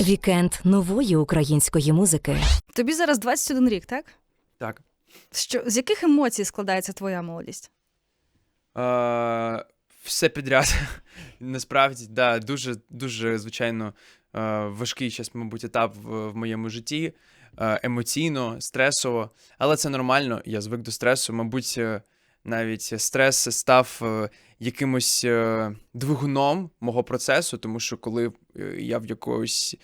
Вікенд нової української музики. Тобі зараз 21 рік, так? Так. Що, з яких емоцій складається твоя молодість? Е, все підряд. Насправді, да, дуже, дуже, звичайно, важкий зараз, мабуть, етап в, в моєму житті. Емоційно, стресово. Але це нормально, я звик до стресу. Мабуть, е, навіть стрес став е, якимось е, двигуном мого процесу, тому що коли е, я в якогось.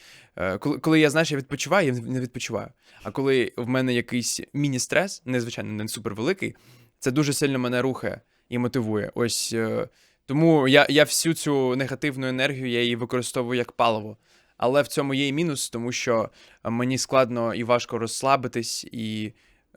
Коли, коли я знаєш, я відпочиваю, я не відпочиваю. А коли в мене якийсь міні-стрес, незвичайно не супервеликий, це дуже сильно мене рухає і мотивує. Ось тому я, я всю цю негативну енергію я її використовую як паливо. Але в цьому є і мінус, тому що мені складно і важко розслабитись, і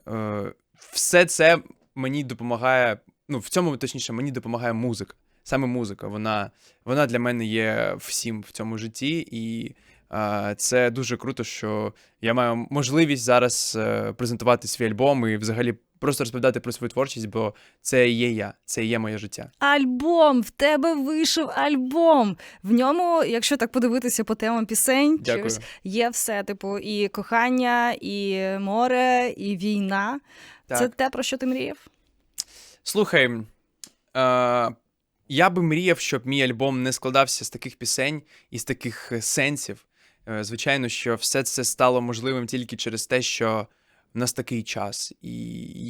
е, все це мені допомагає. Ну, в цьому, точніше, мені допомагає музика. Саме музика. Вона, вона для мене є всім в цьому житті, і е, це дуже круто, що я маю можливість зараз е, презентувати свій альбом і взагалі просто розповідати про свою творчість, бо це є я, це є моє життя. Альбом! В тебе вийшов альбом. В ньому, якщо так подивитися по темам пісень, Дякую. є все, типу, і кохання, і море, і війна. Так. Це те, про що ти мріяв? Слухай, е, я би мріяв, щоб мій альбом не складався з таких пісень і з таких е, сенсів. Е, звичайно, що все це стало можливим тільки через те, що в нас такий час. І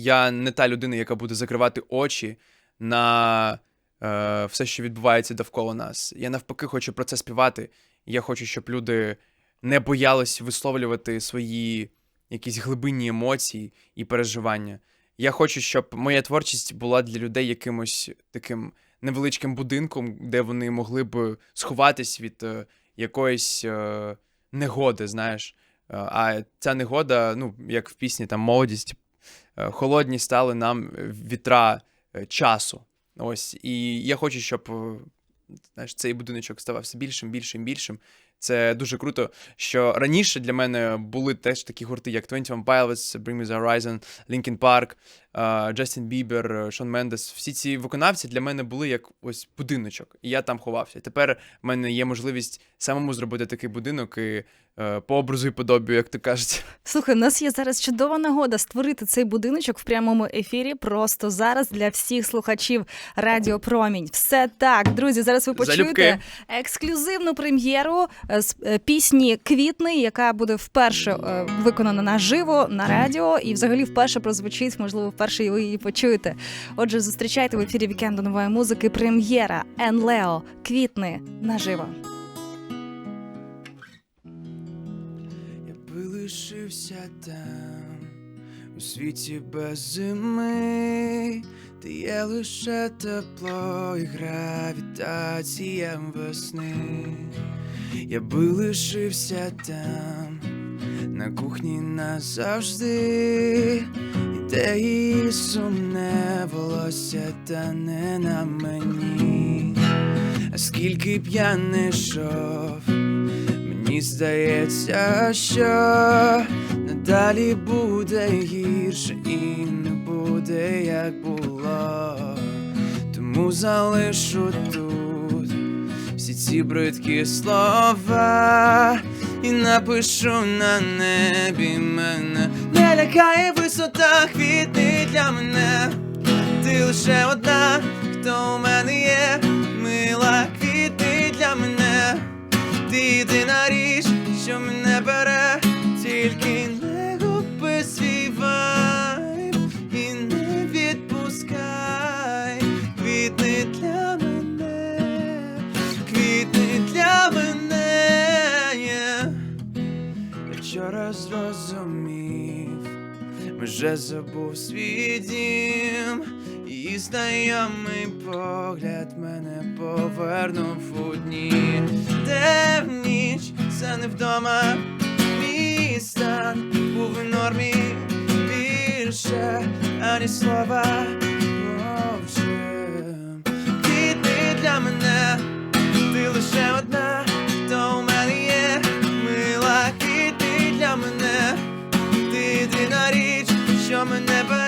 я не та людина, яка буде закривати очі на е, все, що відбувається довкола нас. Я навпаки хочу про це співати. Я хочу, щоб люди не боялись висловлювати свої якісь глибинні емоції і переживання. Я хочу, щоб моя творчість була для людей якимось таким невеличким будинком, де вони могли б сховатись від е, якоїсь е, негоди, знаєш. Е, А ця негода, ну, як в пісні там молодість, е, холодні стали нам вітра е, часу. Ось. І я хочу, щоб знаєш, цей будиночок ставав все більшим, більшим, більшим. Це дуже круто, що раніше для мене були теж такі гурти, як 21 Pilots, Bring Me The Horizon, Linkin Park, Джастін Бібер, Шон Мендес. Всі ці виконавці для мене були як ось будиночок, і я там ховався. Тепер в мене є можливість самому зробити такий будинок і е, по образу і подобію, як то кажуть. Слухай, у нас є зараз чудова нагода створити цей будиночок в прямому ефірі. Просто зараз для всіх слухачів Радіо Промінь. Все так, друзі. Зараз ви почуєте Залюбки. ексклюзивну прем'єру з е, пісні Квітни, яка буде вперше е, виконана наживо на радіо, і взагалі вперше прозвучить, можливо, вперше ви її почуєте. Отже, зустрічайте в ефірі вікенду нової музики. Прем'єра Ен Лео Квітни наживо. Я би лишився там, у світі без зими, де є лише тепло і гравітація весни. Я би лишився там, на кухні назавжди, і де її сумне волосся та не на мені. А скільки б я не йшов, Мені здається, що надалі буде гірше і не буде, як було. Тому залишу тут всі ці бридкі слова і напишу на небі мене. Не лякає висота квітни для мене. Ти лише одна, хто у мене є, мила квіти для мене. Ти єдина річ, що мене бере, тільки не вже забув свій дім, і знайомий погляд мене повернув у дні, де в ніч це не вдома, мій стан був у нормі більше, ані слова мовче. Квітни для мене, що мене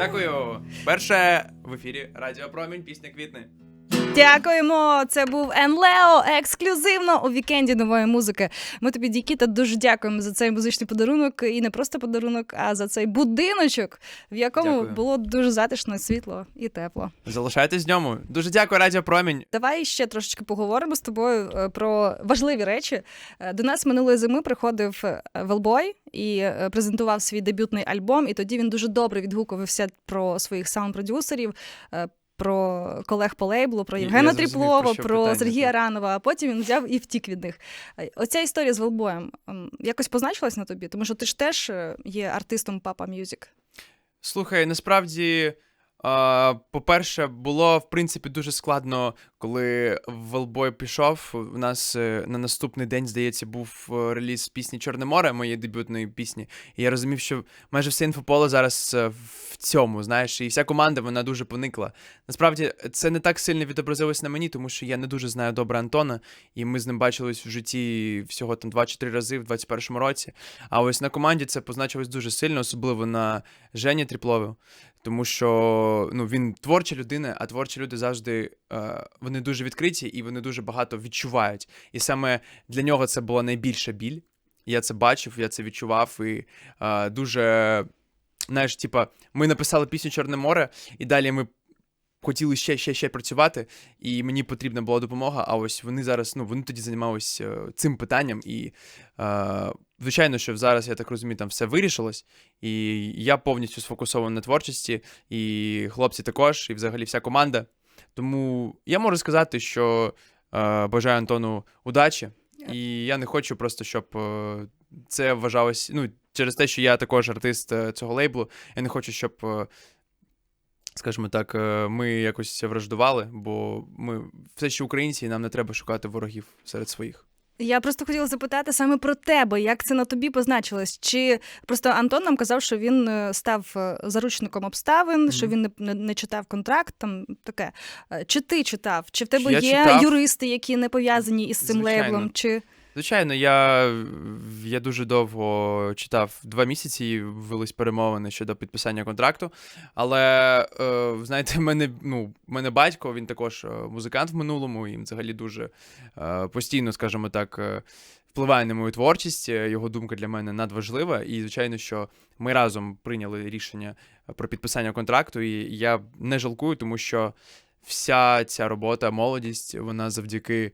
Дякую. Перше в ефірі Радіо Промінь, пісня квітне. Дякуємо. Це був Енлео ексклюзивно у вікенді нової музики. Ми тобі, Дікіта, дуже дякуємо за цей музичний подарунок. І не просто подарунок, а за цей будиночок, в якому Дякую. було дуже затишно, світло і тепло. Залишайтесь в ньому. Дуже дякую, Радіо Промінь. Давай ще трошечки поговоримо з тобою е, про важливі речі. Е, До нас минулої зими приходив е, Велбой і презентував свій дебютний альбом. І тоді він дуже добре відгукувався про своїх саунд-продюсерів. Про колег по лейблу, про Євгена Тріплова, про про Сергія так. Ранова. А потім він взяв і втік від них. Оця історія з Велбоєм якось позначилась на тобі, тому що ти ж теж е, є артистом Папа Мюзик. Слухай, насправді, по-перше, було в принципі дуже складно, коли Велбой пішов. У нас е, на наступний день, здається, був е, реліз пісні Чорне море, моєї дебютної пісні. І я розумів, що майже все інфополе зараз е, в цьому, знаєш, і вся команда вона дуже поникла. Насправді, це не так сильно відобразилось на мені, тому що я не дуже знаю добре Антона, і ми з ним бачились в житті всього там 2 чи 3 рази в 21-му році. А ось на команді це позначилось дуже сильно, особливо на Жені Тріплову. Тому що ну, він творча людина, а творчі люди завжди е, вони дуже відкриті і вони дуже багато відчувають. І саме для нього це була найбільша біль. Я це бачив, я це відчував, і е, дуже, знаєш, типа, ми написали пісню Чорне море, і далі ми хотіли ще, ще, ще працювати, і мені потрібна була допомога. А ось вони зараз, ну, вони тоді займалися цим питанням, і е, звичайно, що зараз, я так розумію, там все вирішилось, і я повністю сфокусований на творчості, і хлопці також, і взагалі вся команда. Тому я можу сказати, що е, бажаю Антону удачі, і я не хочу просто, щоб е, це вважалось. Ну, через те, що я також артист е, цього лейблу, я не хочу, щоб. е, Скажімо так, е, ми якось враждували, бо ми все ще українці, і нам не треба шукати ворогів серед своїх. Я просто хотіла запитати саме про тебе, як це на тобі позначилось? Чи просто Антон нам казав, що він е, став е, заручником обставин, що він не, не, не читав контракт, там таке. Чи ти читав? Чи в тебе Я є читав. юристи, які не пов'язані із цим Звичайно. лейблом? Чи Звичайно, я, я дуже довго читав два місяці, велись перемовини щодо підписання контракту. Але е, знаєте, мене, ну, мене батько, він також е, музикант в минулому, і взагалі дуже е, постійно, скажімо так, е, впливає на мою творчість. Е, Його думка для мене надважлива. І, звичайно, що ми разом прийняли рішення про підписання контракту, і я не жалкую, тому що вся ця робота, молодість, вона завдяки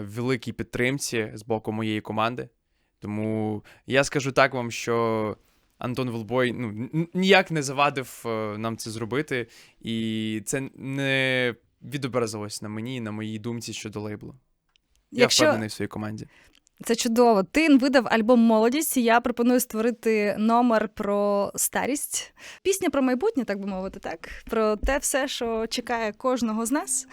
великій підтримці з боку моєї команди. Тому я скажу так вам, що Антон Волбой ну, ніяк не завадив е, нам це зробити, і це не відобразилось на мені, на моїй думці щодо лейблу. Я якщо впевнений в своїй команді. Це чудово, ти видав альбом Молодість. і Я пропоную створити номер про старість, пісня про майбутнє, так би мовити, так про те все, що чекає кожного з нас.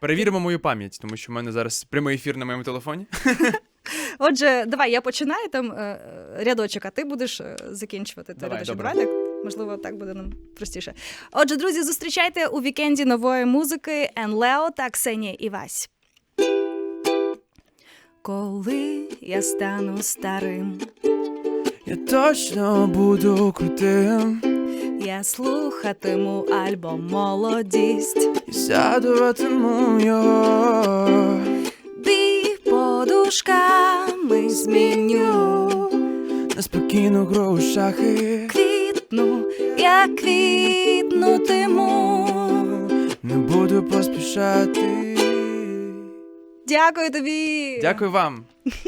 Перевіримо мою пам'ять, тому що в мене зараз прямий ефір на моєму телефоні. Отже, давай я починаю там е, рядочок, а ти будеш е, закінчувати. Ти рядочок, правильно? Можливо, так буде нам простіше. Отже, друзі, зустрічайте у вікенді нової музики Ен Лео та Ксенія Івась. Коли я стану старим, Я точно буду крутим я слухатиму альбом Молодість. і сядуватиму його. Бій подушками зміню. Неспокійну гру у шахи. Квітну, я квітнутиму. Не буду поспішати. Дякую тобі. Дякую вам.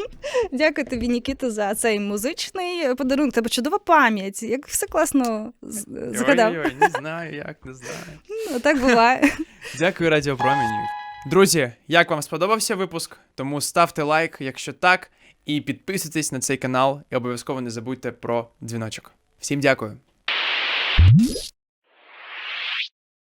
Дякую тобі, Нікіта, за цей музичний подарунок. Тебе чудова пам'ять. Як все класно згадав. Ой-ой, не знаю, як не знаю. Ну, так буває. Дякую, Радіо Промені. Друзі, як вам сподобався випуск? Тому ставте лайк, якщо так, і підписуйтесь на цей канал, і обов'язково не забудьте про дзвіночок. Всім дякую.